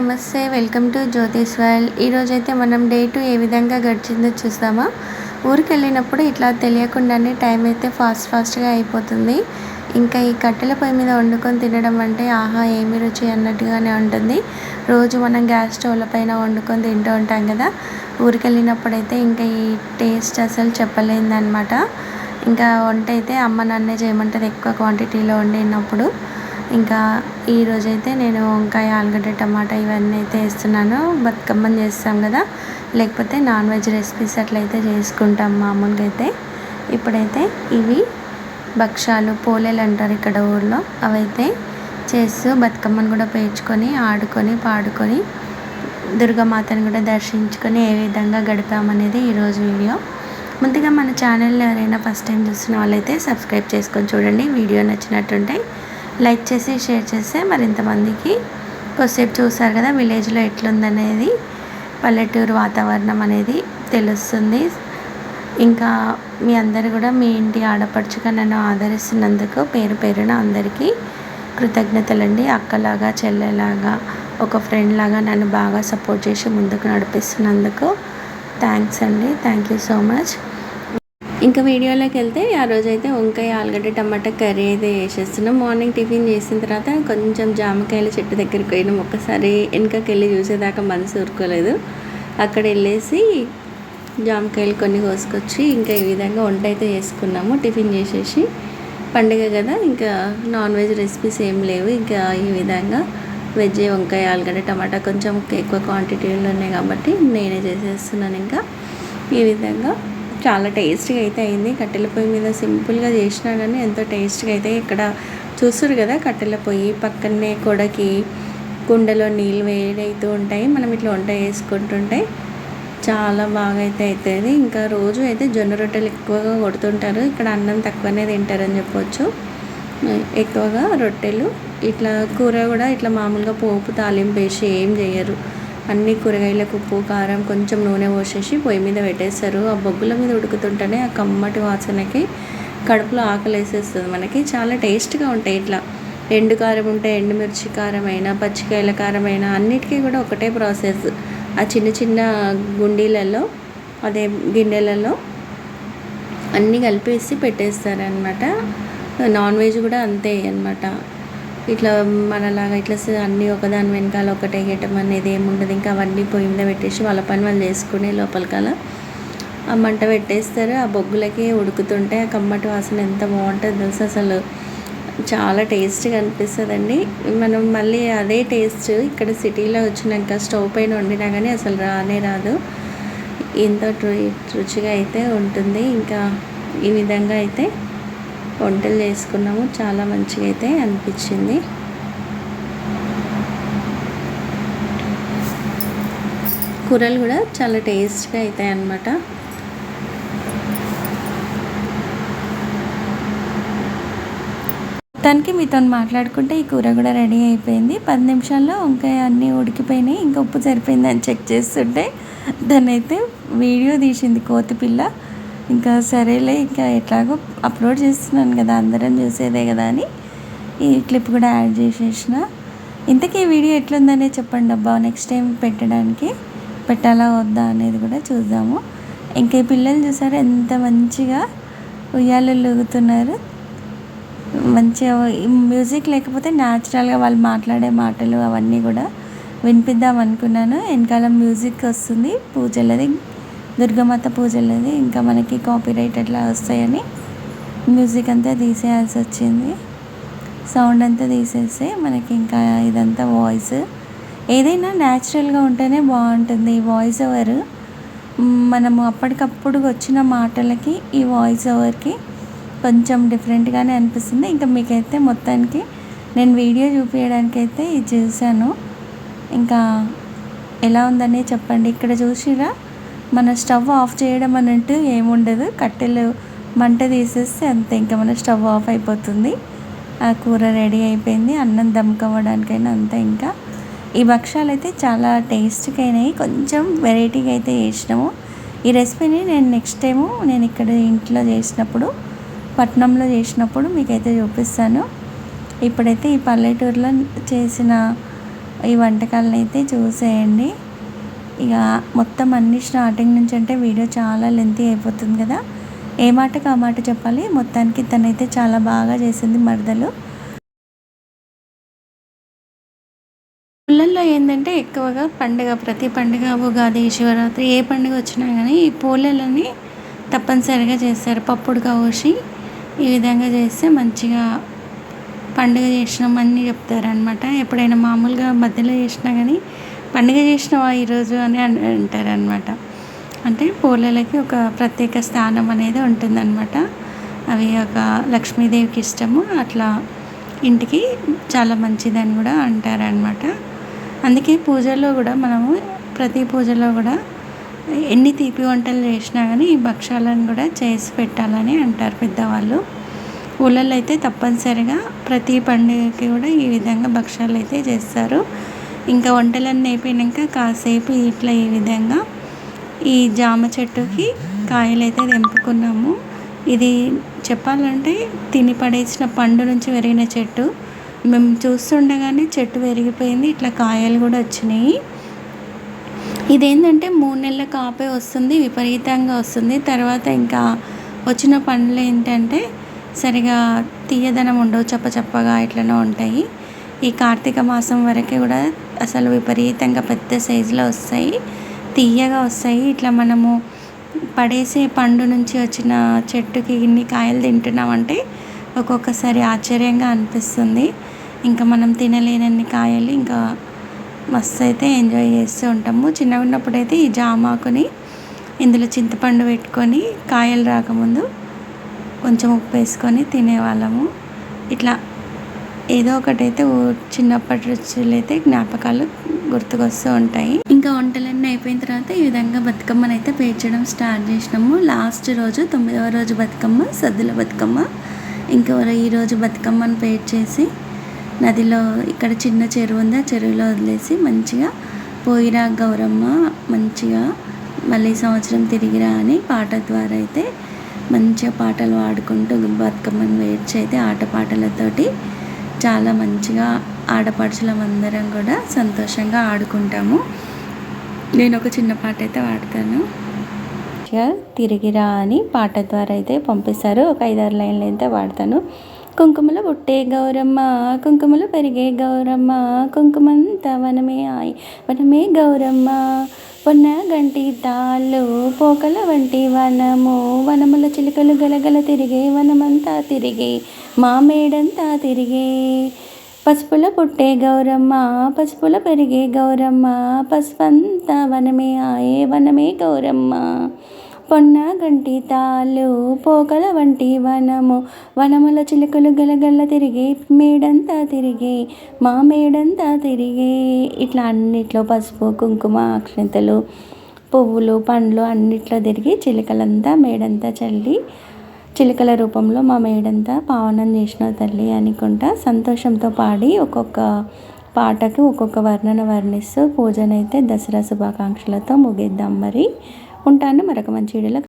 నమస్తే welcome to Jyothish while ఈరోజైతే మనం డే టు ఏ విధంగా గడిచిందో చూస్తామా? ఊరికి వెళ్ళినప్పుడు ఇట్లా తెలియకుండానే టైం అయితే ఫాస్ట్ ఫాస్ట్గా అయిపోతుంది. ఇంకా ఈ కట్టెల పొయ్యి మీద వండుకొని తినడం అంటే ఆహా ఏమి రుచి అన్నట్టుగానే ఉంటుంది. రోజు మనం గ్యాస్ స్టవ్ల పైన వండుకొని తింటూ ఉంటాం కదా. ఊరికి వెళ్ళినప్పుడైతే ఇంకా ఈ టేస్ట్ అసలు చెప్పలేదన్నమాట ఇంకా వంట అయితే అమ్మ నాన్నే చేయమంటుంది ఎక్కువ క్వాంటిటీలో వండినప్పుడు. ఇంకా ఈరోజైతే నేను వంకాయ ఆలుగడ్డ టమాటా ఇవన్నీ అయితే వేస్తున్నాను. బతుకమ్మని చేస్తాం కదా. లేకపోతే నాన్ వెజ్ రెసిపీస్ అట్లయితే చేసుకుంటాం మామూలుగా అయితే ఇప్పుడైతే ఇవి భక్షాలు పోలేలు అంటారు ఇక్కడ ఊర్లో. అవైతే చేస్తూ బతుకమ్మను కూడా పేర్చుకొని ఆడుకొని పాడుకొని దుర్గామాతను కూడా దర్శించుకొని ఏ విధంగా గడిపామనేది ఈరోజు వీడియో. ముందుగా మన ఛానల్ ఎవరైనా ఫస్ట్ టైం చూస్తున్న వాళ్ళైతే సబ్స్క్రైబ్ చేసుకొని చూడండి. వీడియో నచ్చినట్టుంటే లైక్ చేసి షేర్ చేస్తే మరింతమందికి. కొద్దిసేపు చూసారు కదా విలేజ్లో ఎట్లుందనేది. పల్లెటూరు వాతావరణం అనేది తెలుస్తుంది. ఇంకా మీ అందరు కూడా మీ ఇంటి ఆడపడుచుగా నన్ను ఆదరిస్తున్నందుకు పేరు పేరున అందరికీ కృతజ్ఞతలండి. అక్కలాగా చెల్లెలాగా ఒక ఫ్రెండ్ లాగా నన్ను బాగా సపోర్ట్ చేసి ముందుకు నడిపిస్తున్నందుకు. థ్యాంక్స్ అండి. థ్యాంక్ యూ సో మచ్ ఇంకా వీడియోలోకి వెళ్తే ఆ రోజైతే వంకాయ ఆలుగడ్డ టమాటా కర్రీ అయితే వేసేస్తున్నాం మార్నింగ్ టిఫిన్ చేసిన తర్వాత కొంచెం జామకాయల చెట్టు దగ్గరికి పోయినాం. ఒక్కసారి వెనకకి వెళ్ళి చూసేదాకా మనసు ఊరుకోలేదు. అక్కడ వెళ్ళేసి జామకాయలు కొన్ని కోసుకొచ్చి ఇంకా ఈ విధంగా వంట అయితే చేసుకున్నాము. టిఫిన్ చేసేసి పండుగ కదా ఇంకా నాన్ వెజ్ రెసిపీస్ ఏం లేవు. ఇంకా ఈ విధంగా వెజ్ వంకాయ ఆలుగడ్డ టమాటా కొంచెం ఎక్కువ క్వాంటిటీలో ఉన్నాయి కాబట్టి నేనే చేసేస్తున్నాను ఇంకా. ఈ విధంగా చాలా టేస్ట్గా అయితే అయింది. కట్టెల పొయ్యి మీద సింపుల్గా చేసినా కానీ ఎంతో టేస్ట్గా అయితే ఇక్కడ చూస్తారు కదా కట్టెల పొయ్యి. పక్కనే కొడకి కుండలో నీళ్ళు వేడైతూ ఉంటాయి. మనం ఇట్లా వంట వేసుకుంటుంటే చాలా బాగా అయితే అవుతుంది ఇంకా రోజు అయితే జొన్న రొట్టెలు ఎక్కువగా కొడుతుంటారు. ఇక్కడ అన్నం తక్కువనే తింటారని చెప్పొచ్చు. ఎక్కువగా రొట్టెలు ఇట్లా కూర కూడా ఇట్లా మామూలుగా పోపు తాలింపు వేసి ఏం చేయరు. అన్ని కూరగాయలకు ఉప్పు కారం కొంచెం నూనె పోసేసి పొయ్యి మీద పెట్టేస్తారు. ఆ బొగ్గుల మీద ఉడుకుతుంటేనే ఆ కమ్మటి వాసనకి కడుపులో ఆకలి వేసేస్తుంది మనకి. చాలా టేస్ట్గా ఉంటాయి ఇట్లా. ఎండు కారం ఉంటే ఎండుమిర్చి కారం అయినా పచ్చికాయల కారం అయినా అన్నిటికీ కూడా ఒకటే ప్రాసెస్. ఆ చిన్న చిన్న గుండీలలో అదే గిన్నెలలో అన్నీ కలిపేసి పెట్టేస్తారనమాట నాన్ వెజ్ కూడా అంతే అనమాట ఇట్లా మనలాగా ఇట్లా అన్నీ ఒకదాని వెనకాల ఒకటి వేయటం అనేది ఏముండదు. ఇంకా అవన్నీ పొయ్యి మీద పెట్టేసి వాళ్ళ పని వాళ్ళు చేసుకునే లోపలికల ఆ మంట పెట్టేస్తారు. ఆ బొగ్గులకి ఉడుకుతుంటే ఆ కమ్మటి వాసన ఎంత బాగుంటుంది తెలుసు అసలు. చాలా టేస్ట్గా అనిపిస్తుందండి. మనం మళ్ళీ అదే టేస్ట్ ఇక్కడ సిటీలో వచ్చినాక స్టవ్ పైన వండినా కానీ అసలు రానే రాదు. ఎంతో రుచిగా అయితే ఉంటుంది. ఇంకా ఈ విధంగా అయితే వంటలు చేసుకున్నాము. చాలా మంచిగా అయితే అనిపించింది. కూరలు కూడా చాలా టేస్ట్గా అవుతాయి అన్నమాట. మొత్తానికి మీతో మాట్లాడుకుంటే ఈ కూర కూడా రెడీ అయిపోయింది. పది నిమిషాల్లో వంకాయ అన్నీ ఉడికిపోయినాయి. ఇంకా ఉప్పు సరిపోయిందని చెక్ చేస్తుంటే దాన్ని అయితే వీడియో తీసింది కోతిపిల్ల. ఇంకా సరేలే ఇంకా ఎట్లాగో అప్లోడ్ చేస్తున్నాను కదా అందరం చూసేదే కదా అని ఈ క్లిప్ కూడా యాడ్ చేసేసిన. ఇంతకీ వీడియో ఎట్లుందనే చెప్పండి అబ్బా నెక్స్ట్ టైం పెట్టడానికి? పెట్టాలా వద్దా అనేది కూడా చూద్దాము. ఇంకా ఈ పిల్లలు చూసారు ఎంత మంచిగా ఉయ్యాలు లూగుతున్నారు. మంచిగా మ్యూజిక్ లేకపోతే న్యాచురల్గా వాళ్ళు మాట్లాడే మాటలు అవన్నీ కూడా వినిపిద్దాం అనుకున్నాను. వెనకాల మ్యూజిక్ వస్తుంది పూజలది దుర్గమాత పూజలది. ఇంకా మనకి కాపీరైట్ అట్లా వస్తాయని మ్యూజిక్ అంతా తీసేయాల్సి వచ్చింది. సౌండ్ అంతా తీసేస్తే మనకి ఇంకా ఇదంతా వాయిస్. ఏదైనా న్యాచురల్గా ఉంటేనే బాగుంటుంది. ఈ వాయిస్ ఓవర్ మనము అప్పటికప్పుడు వచ్చిన మాటలకి ఈ వాయిస్ ఓవర్కి కొంచెం డిఫరెంట్గానే అనిపిస్తుంది. ఇంకా మీకైతే మొత్తానికి నేను వీడియో చూపించడానికి అయితే ఇది చూశాను. ఇంకా ఎలా ఉందని చెప్పండి. ఇక్కడ చూసిరా? మన స్టవ్ ఆఫ్ చేయడం అన్నట్టు ఏముండదు. కట్టెలు మంట తీసేస్తే అంతే ఇంకా మన స్టవ్ ఆఫ్ అయిపోతుంది. ఆ కూర రెడీ అయిపోయింది. అన్నం దమ్కవ్వడానికైనా అంతే ఇంకా. ఈ భక్షాలు అయితే చాలా టేస్ట్గా అయినాయి కొంచెం వెరైటీగా అయితే చేసినాము. ఈ రెసిపీని నేను నెక్స్ట్ టైము నేను ఇక్కడ ఇంట్లో చేసినప్పుడు పట్నంలో చేసినప్పుడు మీకైతే చూపిస్తాను. ఇప్పుడైతే ఈ పల్లెటూరులో చేసిన ఈ వంటకాలను అయితే చూసేయండి. ఇక మొత్తం అన్ని స్టార్టింగ్ నుంచి అంటే వీడియో చాలా లెంతీ అయిపోతుంది కదా. ఏ మాటకు ఆ మాట చెప్పాలి? మొత్తానికి తనైతే చాలా బాగా చేసింది మరదలు. ఊళ్ళల్లో ఏంటంటే ఎక్కువగా పండుగ ప్రతి పండుగ ఉగాది శివరాత్రి ఏ పండుగ వచ్చినా కానీ ఈ పూలలని తప్పనిసరిగా చేస్తారు. పప్పుడు కావసి ఈ విధంగా చేస్తే మంచిగా పండుగ చేసినామని చెప్తారనమాట ఎప్పుడైనా మామూలుగా మధ్యలో చేసినా కానీ పండుగ చేసినావా ఈరోజు అని అంటారనమాట అంటే పూలలకి ఒక ప్రత్యేక స్థానం అనేది ఉంటుందన్నమాట. అవి ఒక లక్ష్మీదేవికి ఇష్టము అట్లా ఇంటికి చాలా మంచిదని కూడా అంటారనమాట అందుకే పూజల్లో కూడా మనము ప్రతి పూజలో కూడా ఎన్ని తీపి వంటలు చేసినా కానీ ఈ భక్షాలను కూడా చేసి పెట్టాలని అంటారు పెద్దవాళ్ళు. ఊళ్ళల్లో అయితే తప్పనిసరిగా ప్రతి పండుగకి కూడా ఈ విధంగా భక్షాలు అయితే చేస్తారు. ఇంకా వంటలన్నీ అయిపోయాక కాసేపు ఇట్లా ఈ విధంగా ఈ జామ చెట్టుకి కాయలు అయితే తెంపుకున్నాము. ఇది చెప్పాలంటే తిని పడేసిన పండు నుంచి పెరిగిన చెట్టు. మేము చూస్తుండగానే చెట్టు పెరిగిపోయింది ఇట్లా కాయలు కూడా వచ్చినాయి. ఇదేంటంటే మూడు నెలల కాపే వస్తుంది విపరీతంగా వస్తుంది. తర్వాత ఇంకా వచ్చిన పండ్లు ఏంటంటే సరిగా తీయదనం ఉండవు చప్పచప్పగా ఇట్లనే ఉంటాయి. ఈ కార్తీక మాసం వరకు కూడా అసలు విపరీతంగా పెద్ద సైజులో వస్తాయి. తీయగా వస్తాయి. ఇట్లా మనము పడేసే పండు నుంచి వచ్చిన చెట్టుకి ఇన్ని కాయలు తింటున్నామంటే ఒక్కొక్కసారి ఆశ్చర్యంగా అనిపిస్తుంది. ఇంకా మనం తినలేనన్ని కాయలు ఇంకా మస్తు అయితే ఎంజాయ్ చేస్తూ ఉంటాము. చిన్నగా ఉన్నప్పుడైతే ఈ జామాకుని ఇందులో చింతపండు పెట్టుకొని కాయలు రాకముందు కొంచెం ఉప్పు వేసుకొని తినేవాళ్ళము. ఇట్లా ఏదో ఒకటైతే చిన్నప్పటి రుచులు అయితే జ్ఞాపకాలు గుర్తుకొస్తూ ఉంటాయి. ఇంకా వంటలన్నీ అయిపోయిన తర్వాత ఈ విధంగా బతుకమ్మను అయితే పేర్చడం స్టార్ట్ చేసినాము. లాస్ట్ రోజు తొమ్మిదవ రోజు బతుకమ్మ సద్దుల బతుకమ్మ. ఇంకా ఈరోజు బతుకమ్మను పేర్చేసి నదిలో ఇక్కడ చిన్న చెరువు ఉంది. ఆ చెరువులో వదిలేసి మంచిగా పోయిరా గౌరమ్మ మంచిగా మళ్ళీ సంవత్సరం తిరిగిరా అని పాట ద్వారా అయితే మంచిగా పాటలు పాడుకుంటూ బతుకమ్మను వేడ్చి అయితే ఆటపాటలతోటి చాలా మంచిగా ఆడపడుచులం అందరం కూడా సంతోషంగా ఆడుకుంటాము. నేను ఒక చిన్న పాట అయితే పాడతాను. తిరిగిరా అని పాట ద్వారా అయితే పంపిస్తారు. ఒక ఐదారు లైన్లు అయితే పాడతాను. కుంకుమలో పుట్టే గౌరమ్మ కుంకుమలు పెరిగే గౌరమ్మ కుంకుమంతా వనమే ఆయి వనమే గౌరమ్మ. పొన్న గంటి తాళ్ళు పోకల వంటి వనము వనముల చిలుకలు గలగల తిరిగే వనమంతా తిరిగే మా మేడంతా తిరిగే. పసుపుల పుట్టే గౌరమ్మ పసుపుల పెరిగే గౌరమ్మ పసుపంతా వనమే ఆయే వనమే గౌరమ్మ. పొన్న గంటి తాళ్ళు పోకల వంటి వనము వనముల చిలుకలు గలగల్ల తిరిగి మేడంతా తిరిగి మా మేడంతా తిరిగి. ఇట్లా అన్నిట్లో పసుపు కుంకుమ అక్షంతలు పువ్వులు పండ్లు అన్నిట్లో తిరిగి చిలుకలంతా మేడంతా చల్లి చిలుకల రూపంలో మా మేడంతా పావనం చేసిన తల్లి అనుకుంటా సంతోషంతో పాడి ఒక్కొక్క పాటకు ఒక్కొక్క వర్ణన వర్ణిస్తూ పూజనైతే దసరా శుభాకాంక్షలతో ముగిద్దాం మరి. ఉంటాను మరొక మంచి వీడియోలో.